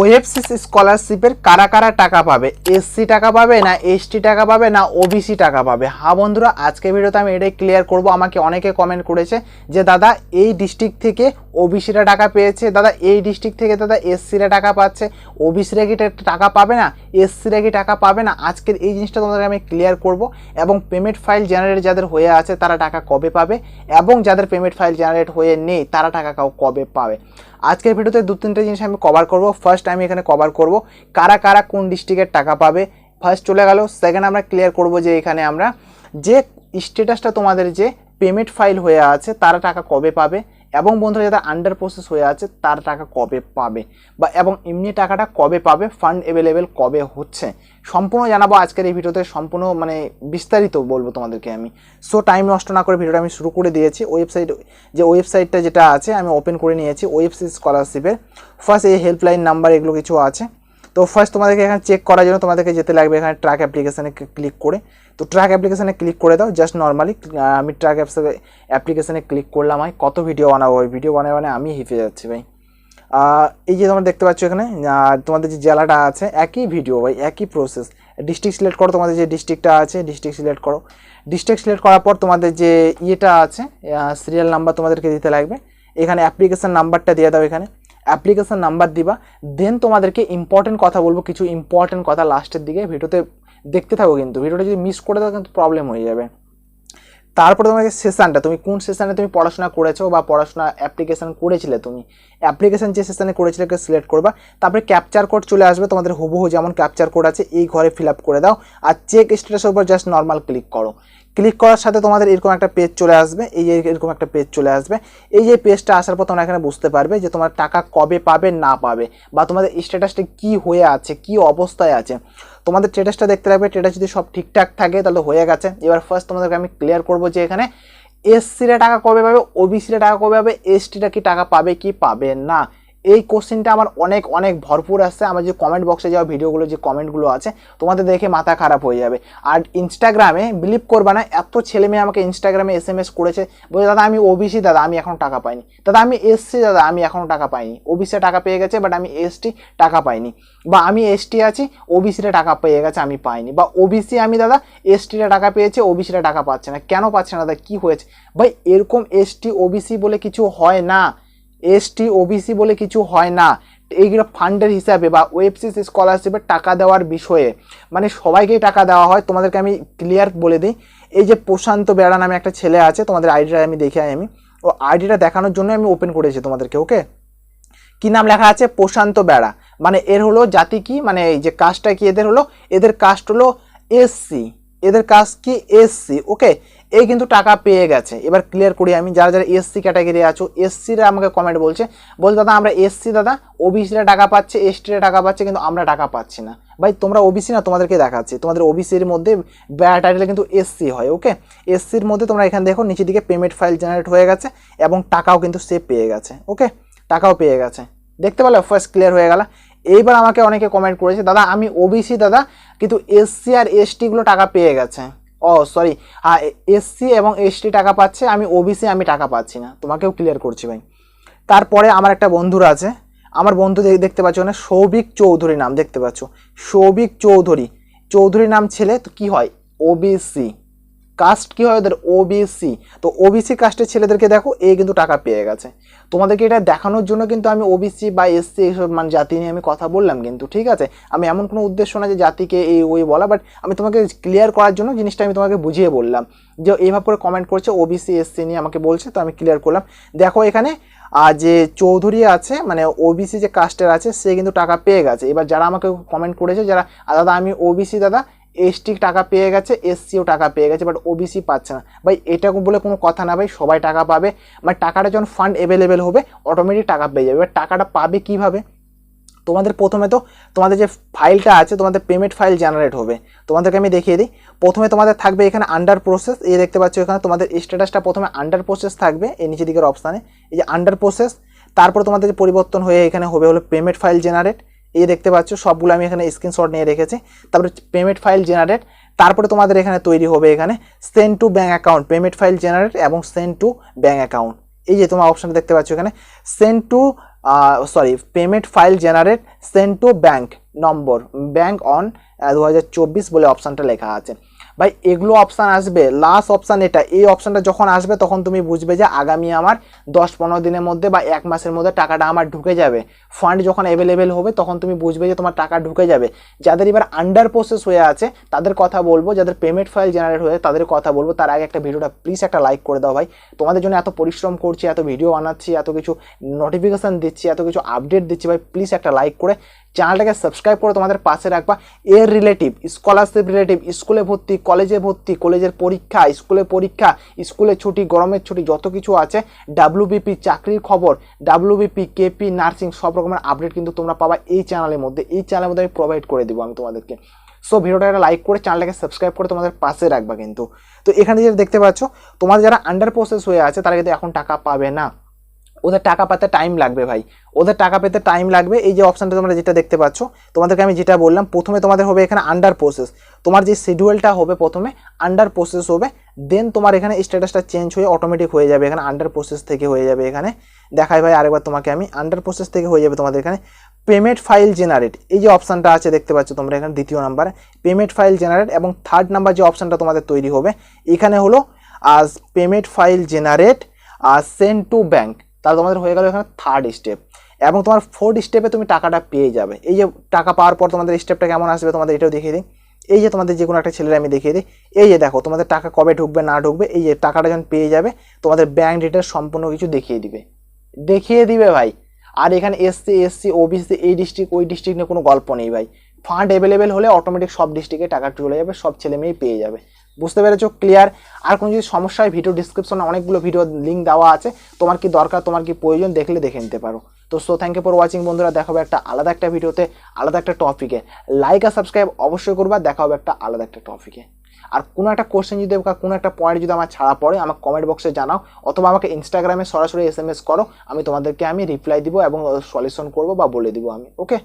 ওএফসিস স্কলারশিপের কারা কারা টাকা পাবে? এসসি টাকা পাবে না এসটি টাকা পাবে না ওবিসি টাকা পাবে? হ্যাঁ বন্ধুরা আজকে ভিডিওতে আমি এটাই ক্লিয়ার করব। আমাকে অনেকে কমেন্ট করেছে যে, দাদা, এই ডিস্ট্রিক্ট থেকে ওবিসিরা টাকা পেয়েছে? দাদা, এই ডিস্ট্রিক্ট থেকে দাদা এসসিরা টাকা পাচ্ছে? ওবিসিরা কি টাকা পাবে না? এসসিরা কি টাকা পাবে না? আজকের এই জিনিসটা তোমাদেরকে আমি ক্লিয়ার করব। এবং পেমেন্ট ফাইল জেনারেট যাদের হয়ে আছে, তারা টাকা কবে পাবে? এবং যাদের পেমেন্ট ফাইল জেনারেট হয়ে নেই, তারা টাকা কবে পাবে? আজকের ভিডিওতে দু তিনটে জিনিস আমি কভার করব। ফার্স্ট আমি এখানে কভার করব। কারা কারা কোন ডিস্ট্রিক্টের টাকা পাবে? ফার্স্ট চলে গেল সেকেন্ড আমরা ক্লিয়ার করব যে এখানে আমরা যে স্ট্যাটাসটা তোমাদের যে পেমেন্ট ফাইল হয়ে আছে, তারা টাকা কবে পাবে? এবং বন্ধুরা যাদের আন্ডার প্রসেস হয়ে আছে, তার টাকা কবে পাবে? বা এবং এমনি টাকাটা কবে পাবে? ফান্ড অ্যাভেলেবেল কবে হচ্ছে? সম্পূর্ণ জানাব আজকের এই ভিডিওতে, সম্পূর্ণ মানে বিস্তারিত বলব তোমাদেরকে আমি। সো টাইম নষ্ট না করে ভিডিওটা আমি শুরু করে দিয়েছি। ওয়েবসাইট যে ওয়েবসাইটটা যেটা আছে, আমি ওপেন করে নিয়েছি ওয়েবসাইট স্কলারশিপের ফার্স্ট এই হেল্পলাইন নাম্বার এগুলো কিছু আছে। তো ফার্স্ট তোমাদেরকে এখানে চেক করার জন্য তোমাদেরকে যেতে লাগবে এখানে ট্র্যাক অ্যাপ্লিকেশানে ক্লিক করে। তো ট্র্যাক অ্যাপ্লিকেশানে ক্লিক করে দাও জাস্ট নর্মালি আমি ট্র্যাক অ্যাপ্লিকেশানে ক্লিক করলাম আমি। কত ভিডিও বানাবো? ওই ভিডিও বানায় মানে আমি হিফে যাচ্ছি ভাই। এই যে তোমরা দেখতে পাচ্ছ এখানে তোমাদের যে জেলাটা আছে, একই ভিডিও ভাই, একই প্রসেস ডিস্ট্রিক্ট সিলেক্ট করো, তোমাদের যে ডিস্ট্রিক্টটা আছে ডিস্ট্রিক্ট সিলেক্ট করো। ডিস্ট্রিক্ট সিলেক্ট করার পর তোমাদের যে ইয়েটা আছে সিরিয়াল নাম্বার তোমাদেরকে দিতে লাগবে। এখানে অ্যাপ্লিকেশান নাম্বারটা দিয়ে দাও এখানে। অ্যাপ্লিকেশন নাম্বার দিবা দেন তোমাদেরকে ইম্পর্টেন্ট কথা বলব, কিছু ইম্পর্টেন্ট কথা লাস্টের দিকে ভিডিওতে দেখতে থাকো কিন্তু। ভিডিওটা যদি মিস করে দাও, কিন্তু প্রবলেম হয়ে যাবে। তারপরে তোমাকে সেশনটা তুমি কোন সেশানে তুমি পড়াশোনা করেছ বা পড়াশোনা অ্যাপ্লিকেশান করেছিলে তুমি? অ্যাপ্লিকেশন যে সেশানে করেছিলে সিলেক্ট করবা। তারপরে ক্যাপচার কোড চলে আসবে, তোমাদের হুবহু যেমন ক্যাপচার কোড আছে, এই ঘরে ফিল আপ করে দাও। আর চেক স্ট্যাটাসের উপর জাস্ট নর্মাল ক্লিক করো। ক্লিক করার সাথে তোমাদের এরকম একটা পেজ চলে আসবে। এই যে এরকম একটা পেজ চলে আসবে। এই যে পেজটা আসার পর তোমরা এখানে বুঝতে পারবে যে তোমার টাকা কবে পাবে, না পাবে বা তোমাদের স্ট্যাটাসটা কি হয়ে আছে, কি অবস্থায় আছে। তোমাদের স্ট্যাটাসটা দেখতে লাগবে স্ট্যাটাস যদি সব ঠিকঠাক থাকে তাহলে হয়ে গেছে। এবার ফার্স্ট তোমাদেরকে আমি ক্লিয়ার করব যে এখানে এসসিরা টাকা কবে পাবে ওবিসিরা টাকা কবে পাবে এসটিরা কি টাকা পাবে, কি পাবে না। এই কোশ্চেনটা আমার অনেক অনেক ভরপুর আসছে আমার যে কমেন্ট বক্সে যাওয়া ভিডিওগুলো যে কমেন্টগুলো আছে, তোমাদের দেখে মাথা খারাপ হয়ে যাবে। আর ইনস্টাগ্রামে বিলিভ করবে না, এত ছেলে মেয়ে আমাকে ইনস্টাগ্রামে এস এম এস করেছে, বলছে, দাদা, আমি ওবিসি দাদা, আমি এখনও টাকা পাইনি। দাদা, আমি এসসি দাদা, আমি এখনও টাকা পাইনি। ওবিসি টাকা পেয়ে গেছে বাট আমি এসটি টাকা পাইনি। বা আমি এসটি আছি ওবিসিটা টাকা পেয়ে গেছে, আমি পাইনি। বা ওবিসি আমি, দাদা এসটিটা টাকা পেয়েছে ওবিসিটা টাকা পাচ্ছে না। কেন পাচ্ছে না, দাদা, কী হয়েছে? ভাই, এরকম এসটি ওবিসি বলে কিছু হয় না। এসটি ওবিসি বলে কিছু হয় না। এইগুলো ফান্ডের হিসাবে বা ওয়েবসিস স্কলারশিপের টাকা দেওয়ার বিষয়ে। মানে সবাইকেই টাকা দেওয়া হয়। তোমাদেরকে আমি ক্লিয়ার বলে দিই। এই যে প্রশান্ত বেড়া নামে একটা ছেলে আছে, তোমাদের আইডিটা আমি দেখে আমি। ও আইডিটা দেখানোর জন্য আমি ওপেন করেছি তোমাদেরকে ওকে কি নাম লেখা আছে? প্রশান্ত বেড়া। মানে এর হলো জাতি কি? মানে এই যে কাস্টটা কি? এদের হলো এদের কাস্ট হলো এসসি এদের কাজ কি? এসসি ওকে এই কিন্তু টাকা পেয়ে গেছে। এবার ক্লিয়ার করি আমি, যারা যারা এসসি ক্যাটাগরি আছো এসসিরা আমাকে কমেন্ট বলছে বলছে, দাদা, আমরা এসসি দাদা ওবিসিরা টাকা পাচ্ছে এসটিরা টাকা পাচ্ছে, কিন্তু আমরা টাকা পাচ্ছি না। ভাই, তোমরা ওবিসি না, তোমাদেরকে দেখাচ্ছি। তোমাদের ওবিসির মধ্যে টাইটেলে কিন্তু এসসি হয় ওকে এসসির মধ্যে তোমরা এখানে দেখো, নিচের দিকে পেমেন্ট ফাইল জেনারেট হয়ে গেছে, এবং টাকাও কিন্তু সে পেয়ে গেছে ওকে টাকাও পেয়ে গেছে। দেখতে পেলে ফার্স্ট ক্লিয়ার হয়ে গেল। এইবার আমাকে অনেকে কমেন্ট করেছে, দাদা, আমি ওবিসি দাদা, কিন্তু এসসি আর এসটিগুলো টাকা পেয়ে গেছে। ও সরি হ্যাঁ এসসি এবং এসটি টাকা পাচ্ছে, আমি ওবিসি আমি টাকা পাচ্ছি না। তোমাকেও ক্লিয়ার করছি ভাই। তারপরে আমার একটা বন্ধুরা আছে, আমার বন্ধু দেখতে পাচ্ছ না, সৌভিক চৌধুরী নাম দেখতে পাচ্ছ। সৌভিক চৌধুরী। চৌধুরী নাম ছেলে, তো কী হয়? ওবিসি কাস্ট কি হয় ওদের? ওবিসি তো ওবিসি কাস্টের ছেলেদেরকে দেখো, এ কিন্তু টাকা পেয়ে গেছে। তোমাদেরকে এটা দেখানোর জন্য কিন্তু আমি ওবিসি বা এসসি এইসব মানে জাতি নিয়ে আমি কথা বললাম কিন্তু, ঠিক আছে? আমি এমন কোনো উদ্দেশ্য না যে জাতিকে এই ওই বলা বাট আমি তোমাকে ক্লিয়ার করার জন্য জিনিসটা আমি তোমাকে বুঝিয়ে বললাম। যে এইভাবে করে কমেন্ট করছে ওবিসি এসসি নিয়ে আমাকে বলছে, তো আমি ক্লিয়ার করলাম। দেখো এখানে আর যে চৌধুরী আছে মানে ওবিসি যে কাস্টের আছে, সে কিন্তু টাকা পেয়ে গেছে। এবার যারা আমাকে কমেন্ট করেছে, যারা দাদা আমি ওবিসি দাদা এসটি টাকা পেয়ে গেছে এসসিও টাকা পেয়ে গেছে বাট ওবিসি পাচ্ছে না। ভাই, এটা বলে কোনো কথা না, ভাই, সবাই টাকা পাবে। মানে টাকাটা যখন ফান্ড অ্যাভেলেবেল হবে অটোমেটিক টাকা পেয়ে যাবে। এবার টাকাটা পাবে কীভাবে? তোমাদের প্রথমে তো তোমাদের যে ফাইলটা আছে, তোমাদের পেমেন্ট ফাইল জেনারেট হবে। তোমাদেরকে আমি দেখিয়ে দিই। প্রথমে তোমাদের থাকবে এখানে আন্ডার প্রসেস এই দেখতে পাচ্ছ এখানে তোমাদের স্ট্যাটাসটা প্রথমে আন্ডার প্রসেস থাকবে, এই নিচের দিকের অপশানে এই যে আন্ডার প্রসেস তারপর তোমাদের যে পরিবর্তন হয়ে এখানে হবে, হলো পেমেন্ট ফাইল জেনারেট এই দেখতে পাচ্ছ, সবগুলো আমি এখানে স্ক্রিনশট নিয়ে রেখেছি। তারপরে পেমেন্ট ফাইল জেনারেট তারপরে তোমাদের এখানে তৈরি হবে এখানে send to bank account payment file generate এবং সেন্ড টু ব্যাঙ্ক অ্যাকাউন্ট এই যে তোমার অপশানটা দেখতে পাচ্ছ এখানে send to sorry payment file generate send to bank number bank on দু হাজার চব্বিশ বলে অপশানটা লেখা আছে। ভাই, এগুলো অপশান আসবে। লাস্ট অপশান এটা। এই অপশানটা যখন আসবে, তখন তুমি বুঝবে যে আগামী আমার দশ পনেরো দিনের মধ্যে বা এক মাসের মধ্যে টাকাটা আমার ঢুকে যাবে। ফান্ড যখন অ্যাভেলেবেল হবে, তখন তুমি বুঝবে যে তোমার টাকা ঢুকে যাবে। যাদের এবার আন্ডার প্রসেস হয়ে আছে, তাদের কথা বলব। যাদের পেমেন্ট ফাইল জেনারেট হয়ে তাদের কথা বলব। তার আগে একটা ভিডিওটা প্লিজ একটা লাইক করে দাও ভাই। তোমাদের জন্য এত পরিশ্রম করছি, এত ভিডিও বানাচ্ছি, এত কিছু নোটিফিকেশান দিচ্ছি, এত কিছু আপডেট দিচ্ছি ভাই। প্লিজ একটা লাইক করে। চ্যানেলটাকে সাবস্ক্রাইব করে তোমাদের পাশে রাখবা। এর রিলেটিভ স্কলারশিপ রিলেটিভ স্কুলে ভর্তি কলেজে ভর্তি, কলেজের পরীক্ষা, স্কুলে পরীক্ষা, স্কুলে ছুটি, গরমের ছুটি, যত কিছু আছে ডাব্লিউবিপি চাকরির খবর ডাব্লিউবিপি কেপি নার্সিং, সব রকমের আপডেট কিন্তু তোমরা পাবা এই চ্যানেলের মধ্যে। এই চ্যানেলের মধ্যে আমি প্রোভাইড করে দেবো আমি তোমাদেরকে। সো ভিডিওটা একটা লাইক করে চ্যানেলটাকে সাবস্ক্রাইব করে তোমাদের পাশে রাখবা কিন্তু। তো এখানে যেটা দেখতে পাচ্ছ, তোমাদের যারা আন্ডার প্রসেস হয়ে আছে, তারা কিন্তু এখন টাকা পাবে না। ওদের টাকা পেতে টাইম লাগবে ভাই। ওদের টাকা পেতে টাইম লাগবে। এই যে অপশানটা তোমরা যেটা দেখতে পাচ্ছ, তোমাদেরকে আমি যেটা বললাম, প্রথমে তোমাদের হবে এখানে আন্ডার প্রসেস তোমার যে শিডিউলটা হবে প্রথমে আন্ডার প্রসেস হবে দেন তোমার এখানে স্ট্যাটাসটা চেঞ্জ হয়ে অটোমেটিক হয়ে যাবে এখানে আন্ডার প্রসেস থেকে হয়ে যাবে এখানে। দেখাই ভাই আরেকবার তোমাকে আমি আন্ডার প্রসেস থেকে হয়ে যাবে তোমাদের এখানে। পেমেন্ট ফাইল জেনারেট এই যে অপশানটা আছে দেখতে পাচ্ছ তোমরা এখানে দ্বিতীয় নাম্বারে পেমেন্ট ফাইল জেনারেট এবং থার্ড নাম্বার যে অপশানটা তোমাদের তৈরি হবে, এখানে হলো, আজ পেমেন্ট ফাইল জেনারেট আর সেন্ড টু ব্যাঙ্ক তাহলে তোমাদের হয়ে গেল এখানে থার্ড স্টেপ এবং তোমার ফোর্থ স্টেপে তুমি টাকাটা পেয়ে যাবে। এই যে টাকা পাওয়ার পর তোমাদের স্টেপটা কেমন আসবে তোমাদের এটাও দেখিয়ে দিই। এই যে তোমাদের যে কোনো একটা ছেলের আমি দেখিয়ে দিই। এই যে দেখো, তোমাদের টাকা কবে ঢুকবে, না ঢুকবে, এই যে টাকাটা যখন পেয়ে যাবে, তোমাদের ব্যাঙ্ক ডিটেলস সম্পূর্ণ কিছু দেখিয়ে দিবে। দেখিয়ে দিবে ভাই। আর এখানে এসসি এসসি ওবিসি এই ডিস্ট্রিক্ট ওই ডিস্ট্রিক্ট নিয়ে কোনো গল্প নেই ভাই। ফান্ড অ্যাভেলেবেল হলে অটোমেটিক সব ডিস্ট্রিক্টে টাকা চলে যাবে, সব ছেলে মেয়েই পেয়ে যাবে। বুঝতে পেরেছ? ক্লিয়ার আর কোনো যদি সমস্যা হয় ভিডিও ডিসক্রিপশনে অনেকগুলো ভিডিও লিঙ্ক দেওয়া আছে। তোমার কি দরকার, তোমার কি প্রয়োজন দেখলে দেখে নিতে পারো। তো so thank you for watching বন্ধুরা, দেখা হবে একটা আলাদা একটা ভিডিওতে আলাদা একটা টপিকে লাইক আর সাবস্ক্রাইব অবশ্যই করবা, দেখা হবে একটা আলাদা একটা টপিকে আর কোনো একটা কোশ্চেন যদি বা কোনো একটা পয়েন্ট যদি আমার ছাড়া পড়ে আমার কমেন্ট বক্সে জানাও, অথবা আমাকে ইনস্টাগ্রামে সরাসরি এস এম এস করো, আমি তোমাদেরকে আমি রিপ্লাই দিব এবং সলিউশন করব বা বলে দিব আমি ওকে